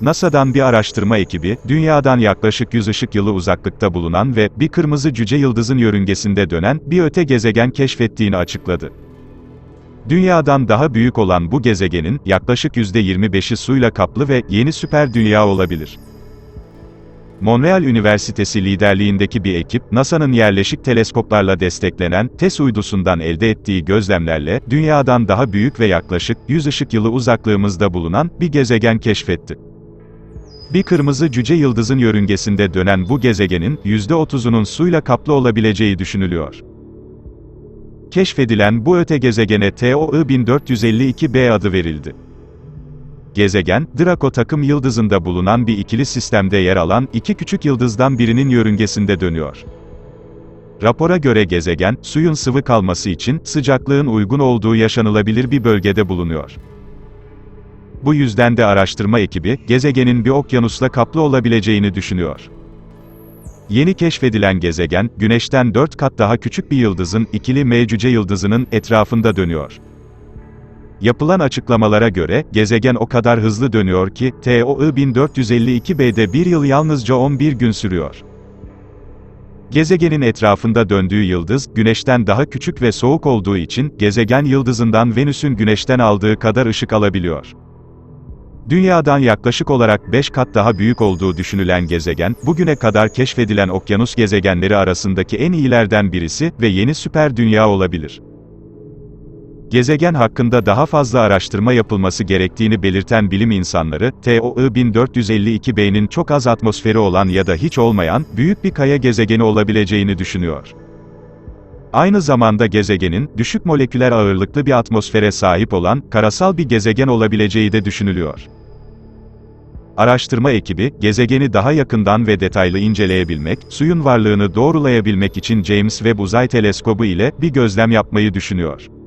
NASA'dan bir araştırma ekibi, Dünya'dan yaklaşık 100 ışık yılı uzaklıkta bulunan ve bir kırmızı cüce yıldızın yörüngesinde dönen bir öte gezegen keşfettiğini açıkladı. Dünyadan daha büyük olan bu gezegenin yaklaşık %25'i suyla kaplı ve yeni süper dünya olabilir. Montreal Üniversitesi liderliğindeki bir ekip, NASA'nın yerleşik teleskoplarla desteklenen TESS uydusundan elde ettiği gözlemlerle, Dünya'dan daha büyük ve yaklaşık 100 ışık yılı uzaklığımızda bulunan bir gezegen keşfetti. Bir kırmızı cüce yıldızın yörüngesinde dönen bu gezegenin %30'unun suyla kaplı olabileceği düşünülüyor. Keşfedilen bu öte gezegene TOI 1452b adı verildi. Gezegen, Draco takım yıldızında bulunan bir ikili sistemde yer alan iki küçük yıldızdan birinin yörüngesinde dönüyor. Rapora göre gezegen, suyun sıvı kalması için sıcaklığın uygun olduğu yaşanılabilir bir bölgede bulunuyor. Bu yüzden de araştırma ekibi, gezegenin bir okyanusla kaplı olabileceğini düşünüyor. Yeni keşfedilen gezegen, Güneş'ten 4 kat daha küçük bir yıldızın, ikili M cüce yıldızının etrafında dönüyor. Yapılan açıklamalara göre, gezegen o kadar hızlı dönüyor ki, TOI 1452b'de bir yıl yalnızca 11 gün sürüyor. Gezegenin etrafında döndüğü yıldız, Güneş'ten daha küçük ve soğuk olduğu için, gezegen yıldızından Venüs'ün Güneş'ten aldığı kadar ışık alabiliyor. Dünyadan yaklaşık olarak 5 kat daha büyük olduğu düşünülen gezegen, bugüne kadar keşfedilen okyanus gezegenleri arasındaki en iyilerden birisi ve yeni süper dünya olabilir. Gezegen hakkında daha fazla araştırma yapılması gerektiğini belirten bilim insanları, TOI 1452b'nin çok az atmosferi olan ya da hiç olmayan, büyük bir kaya gezegeni olabileceğini düşünüyor. Aynı zamanda gezegenin, düşük moleküler ağırlıklı bir atmosfere sahip olan, karasal bir gezegen olabileceği de düşünülüyor. Araştırma ekibi, gezegeni daha yakından ve detaylı inceleyebilmek, suyun varlığını doğrulayabilmek için James Webb Uzay Teleskobu ile bir gözlem yapmayı düşünüyor.